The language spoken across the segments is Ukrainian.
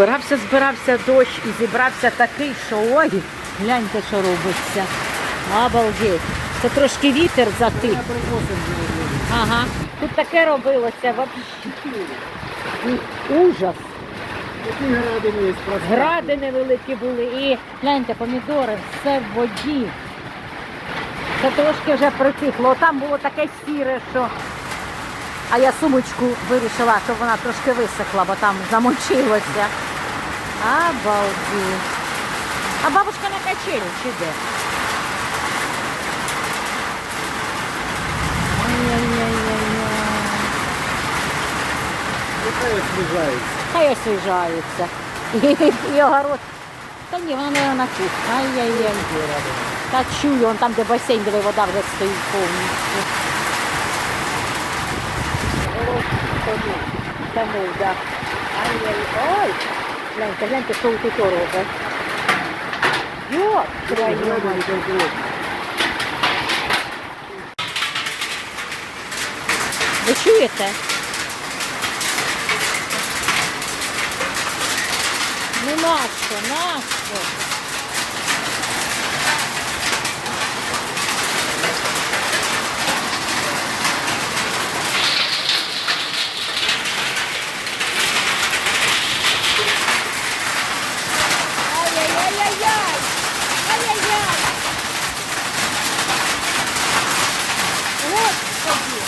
Збирався, збирався дощ і зібрався такий, що ой, гляньте, що робиться. Обалдеть. Це трошки вітер затих. Ага. Тут таке робилося, взагалі. Ужас. Градини невеликі були і гляньте, помідори, все в воді. Це трошки вже притихло. Там було таке сіре, що. А я сумочку вирішила, щоб вона трошки висохла, бо там замочилося. Обалдеть. А бабушка на качелі чи де? Ой-ой-ой-ой-ой. Яка освіжається? Хай освіжаються. І, і огород. Та ні, вона не на кухні. Ай-яй-яй. Та чую, он там, де басейн, де вода вже стоїть повністю. Тому, тому, да. Ай-яй, ой. Гляньте, гляньте, що тут робить. Йо, мать. Ви чуєте? Ну нащо, нащо? Ай-яй-яй-яй-яй! Ай-яй-яй! Господи!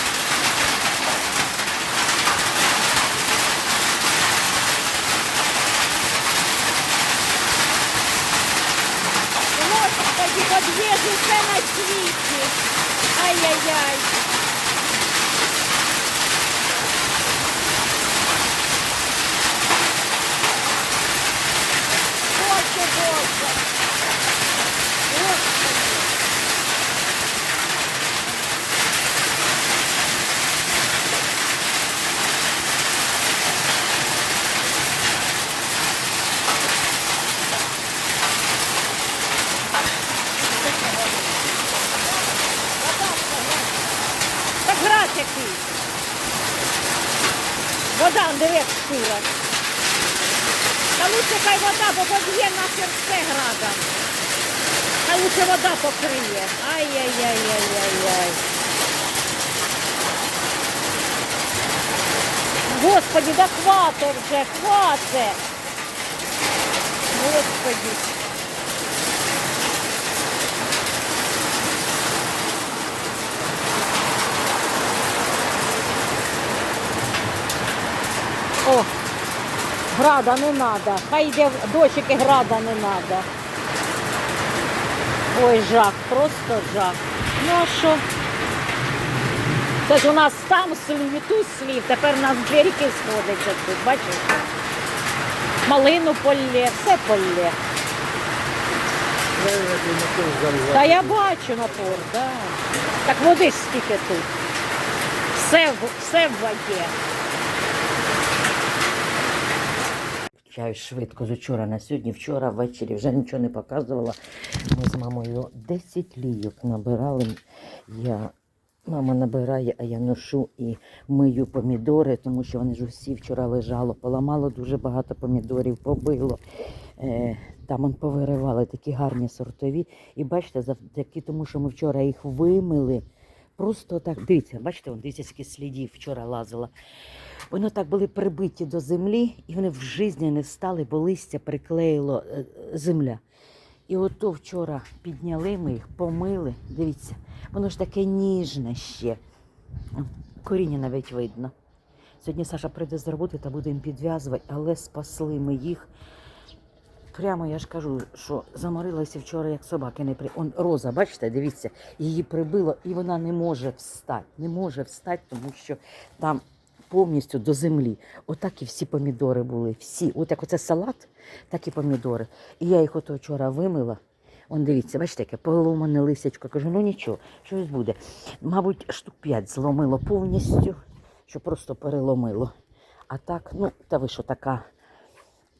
Господи, подвижу все на світі. Ай-яй-яй. Боже, Боже. Господи. Так град який. Вода, он диви, як шкура. Та лучше хай вода, бо поб'є нахер все градом. Та лучше вода покриє. Ай-яй-яй-яй-яй-яй. Господи, да хватит вже, хватит. Господи. Града не надо. Хай йде в дощики града не надо. Ой, жах, просто жах. Ну а що? Це ж у нас там слів і тут слів, тепер у нас дві ріки сходяться тут, бачиш? Малину полє, все полє. Та я бачу напор, да. Так води ж стільки тут. Все, все в воді. Чаю швидко з вчора на сьогодні. Вчора ввечері вже нічого не показувала. Ми з мамою 10 лійок набирали. Я, мама набирає, а я ношу і мию помідори, тому що вони ж усі вчора лежало, поламало дуже багато помідорів, побило. Е, там повиривали такі гарні сортові. І бачите, завдяки тому, що ми вчора їх вимили. Просто так, дивіться, бачите, вон, дивіться, скільки слідів вчора лазила. Вони так були прибиті до землі, і вони в житті не встали, бо листя приклеїло е, земля. І ото вчора підняли ми їх, помили. Дивіться, воно ж таке ніжне ще. Коріння навіть видно. Сьогодні Саша прийде з роботи та буде їм підв'язувати, але спасли ми їх. Прямо я ж кажу, що заморилася вчора, як собаки не при. Он роза, бачите, дивіться, її прибило, і вона не може встати. Не може встати, тому що там повністю до землі. Отак і всі помідори були. Всі. От як оце салат, так і помідори. І я їх ото вчора вимила. Он дивіться, бачите, яке поломане лисячко. Кажу, ну нічого, щось буде. Мабуть, штук п'ять зломило повністю, що просто переломило. А так, ну, та ви що така,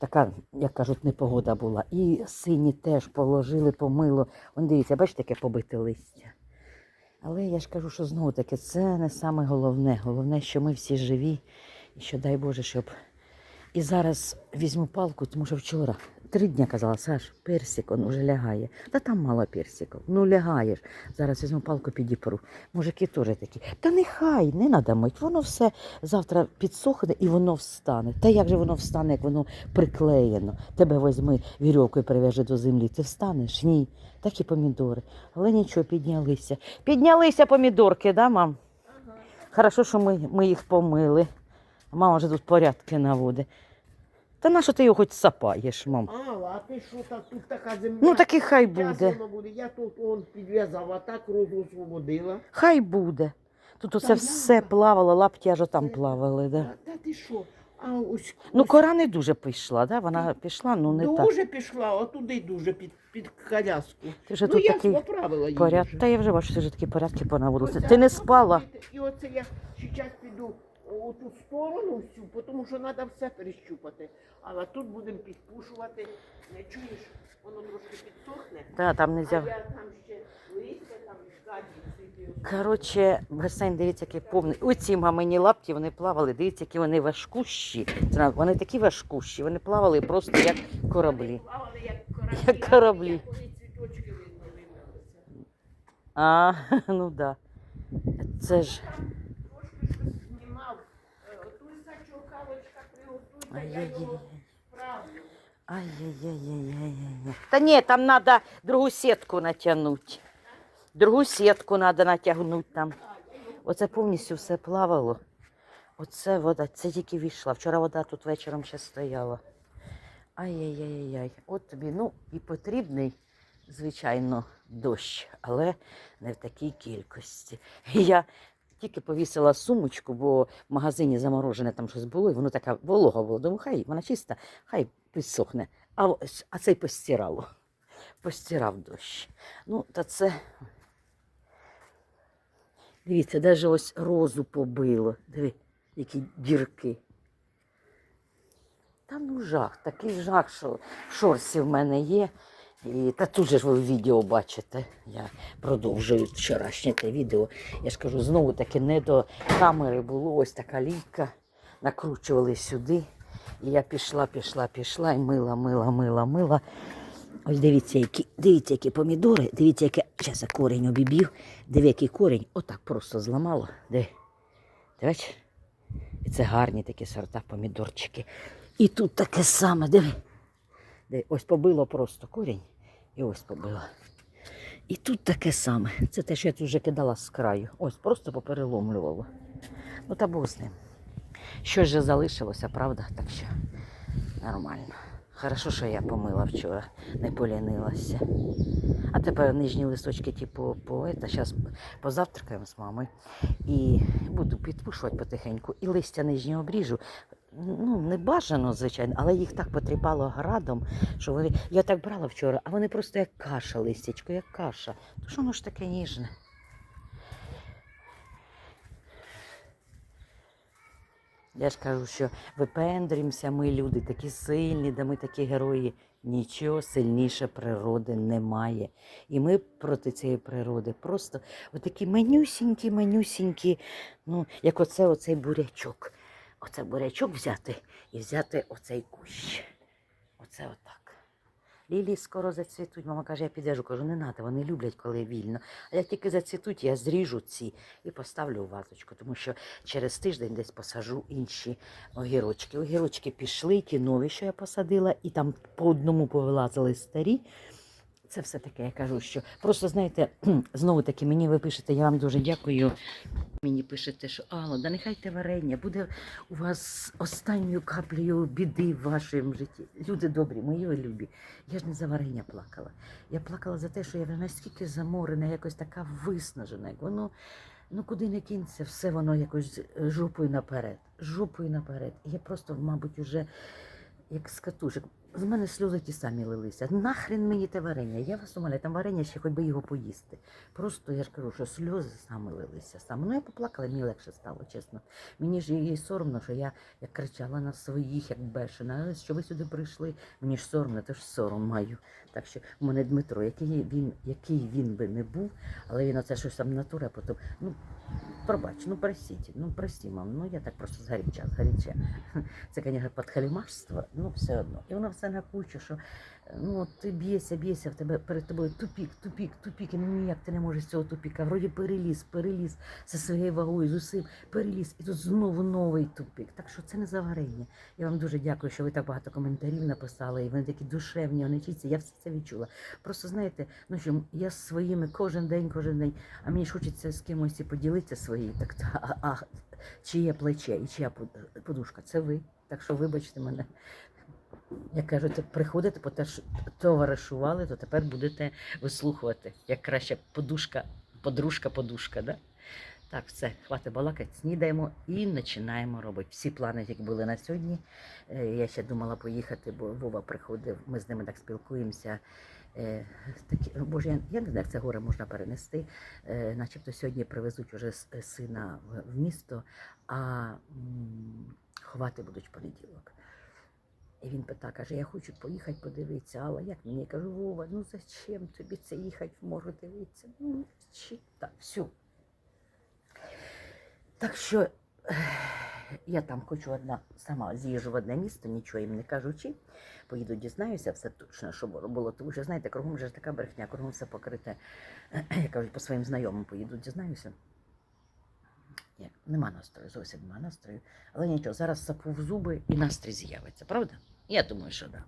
така, як кажуть, непогода була. І сині теж положили, помило. Вон дивіться, бачите, яке побите листя. Але я ж кажу, що знову таки це не саме головне. Головне, що ми всі живі, і що дай Боже, щоб І зараз візьму палку, тому що вчора три дні казала, Саш, персик, он уже лягає. Та там мало персиків. Ну лягаєш. Зараз візьму палку підіпру. Мужики теж такі. Та нехай, не треба мить. Воно все завтра підсохне і воно встане. Та як же воно встане, як воно приклеєно? Тебе возьми вірьовку і прив'яжи до землі. Ти встанеш? Ні. Так і помідори. Але нічого, піднялися. Піднялися помідорки, да, мам? Хорошо, що ми, ми їх помили. Мама вже тут порядки наводить. Та на що ти його хоч сапаєш, мам? А, а ти що так тут така земля? Ну так і хай буде. буде. Я тут он підв'язав, а так розу освободила. Хай буде. Тут оце все плавало, лапті аж там плавали. Да. Та, та ти що? А ось, Ну, ось кора не дуже пішла, да? вона пішла, ну не так. дуже пішла, отуди дуже під, під коляску. Ти вже ну, тут я такий поправила її поряд. вже. Та я вже бачу, ти вже такі порядки понаводилися. Ти не спала. І оце я зараз піду у ту сторону всю, тому що треба все перещупати. Але тут будемо підпушувати. Не чуєш, воно трошки підсохне. Та, там не А я там ще листя, там сидів. Коротше, басейн, дивіться, який повний. Оці мамині лапті, вони плавали, дивіться, які вони важкущі. Це, Вони такі важкущі, вони плавали просто як кораблі. Плавали як кораблі. Як кораблі. Вони цвіточки видно. А, ну да. Це ж. Трошки щось знімав. Е, Той сачок кавочка приготуйте, я його справлю. Ай-яй-яй-яй-яй-яй. Та ні, там треба другу сітку натягнути. Другу сітку треба натягнути там. Оце повністю все плавало. Оце вода, це тільки війшла. Вчора вода тут вечором ще стояла. Ай-яй-яй-яй. От тобі, ну, і потрібний, звичайно, дощ, але не в такій кількості. Я тільки повісила сумочку, бо в магазині заморожене там щось було, і воно така волога було. Думаю, хай вона чиста, хай підсохне. А, а це й постирало. Постирав дощ. Ну, та це. Дивіться, навіть ось розу побило. Диви, які дірки. Та ну жах, такий жах, що шорсі в мене є. І, та тут же ж ви відео бачите. Я продовжую вчорашнє те відео. Я ж кажу, знову таки не до камери було ось така лійка. Накручували сюди. І я пішла, пішла, пішла і мила, мила, мила, мила. Ось дивіться, які, дивіться, які помідори, дивіться, яке. Зараз я корінь обіб'ю. Диви, який корінь. Отак просто зламало. Диви. Ти? І це гарні такі сорта помідорчики. І тут таке саме, диви. Диви, ось побило просто корінь. І ось побило. І тут таке саме. Це те, що я тут вже кидала з краю. Ось просто попереломлювало. Ну та Бог з ним. Щось же залишилося, правда? Так що нормально. Хорошо, що я помила вчора, не полінилася. А тепер нижні листочки, типу, по зараз позавтракаємо з мамою і буду підпушувати потихеньку. І листя нижнє обріжу. Ну, не бажано, звичайно, але їх так потріпало градом, що вони. Я так брала вчора, а вони просто як каша, листячко, як каша. То що воно ж таке ніжне? Я ж кажу, що випендрімося, ми люди такі сильні, да ми такі герої. Нічого сильніше природи немає. І ми проти цієї природи просто отакі манюсінькі, манюсінькі, ну, як оце оцей бурячок. Оце бурячок взяти і взяти оцей кущ. Оце отак. Лілії скоро зацвітуть. Мама каже, я підв'яжу. Кажу, не треба, вони люблять, коли вільно. А як тільки зацвітуть, я зріжу ці і поставлю у вазочку, тому що через тиждень десь посажу інші огірочки. Огірочки пішли, ті нові, що я посадила, і там по одному повилазили старі. Це все таке, я кажу, що просто знаєте, знову таки мені ви пишете, я вам дуже дякую. Мені пишете, що Алло, да нехай те варення буде у вас останньою каплею біди в вашому житті. Люди добрі, мої любі. Я ж не за варення плакала. Я плакала за те, що я настільки заморена, якось така виснажена. Як воно, ну куди не кінься, все воно якось е, жопою наперед. Жопою наперед. Я просто, мабуть, уже як з катушек. З мене сльози ті самі лилися. Нахрен мені те варення. Я вас умоляю, там варення ще хоч би його поїсти. Просто я ж кажу, що сльози саме лилися саме. Ну я поплакала, мені легше стало, чесно. Мені ж їй соромно, що я як кричала на своїх, як бешена. «А, Що ви сюди прийшли? Мені ж соромно, то ж сором маю. Так що у мене Дмитро, який він, який він би не був, але він оце щось там натура, потім. Ну, Пробач, ну простіть, ну прості, мам, ну я так просто згаряча, згаряча. Це, звісно, подхалімарство, ну все одно. І воно все на що ну ти б'єшся, б'єшся, в тебе перед тобою тупік, тупік, тупік, і ніяк ти не можеш з цього тупіка. Вроді переліз, переліз зі своєю вагою, з усім, переліз, і тут знову новий тупік. Так що це не заварення. Я вам дуже дякую, що ви так багато коментарів написали, і вони такі душевні, вони чисті. Я все це відчула. Просто знаєте, ну що я з своїми кожен день, кожен день, а мені ж хочеться з кимось і поділитися своєю, так та, а, а чиє плече і чия подушка, це ви. Так що вибачте мене. Як кажуть, приходите, товаришували, то тепер будете вислухувати, як краще подушка, подружка, подушка. Да? Так, все, хватить балакати, снідаємо і починаємо робити. Всі плани, які були на сьогодні. Е, Я ще думала поїхати, бо Вова приходив, ми з ними так спілкуємося. Е, Такі, боже, я, я не знаю, як це горе можна перенести. Е, начебто сьогодні привезуть уже сина в місто, а ховати будуть в понеділок. І він питає, каже, я хочу поїхати подивитися, Алла, як мені? Я кажу, Вова, ну зачем тобі це їхати в мору дивитися? Ну, чи так, все. Так що я там хочу одна сама з'їжджу в одне місто, нічого їм не кажучи. Поїду, дізнаюся, все точно, що було-. Тому що, знаєте, кругом вже така брехня, кругом все покрите. Я кажу, по своїм знайомим поїду, дізнаюся. Як, нема настрою, зовсім нема настрою. Але нічого, зараз в зуби і настрій з'явиться, правда? Я думаю, що так. Да.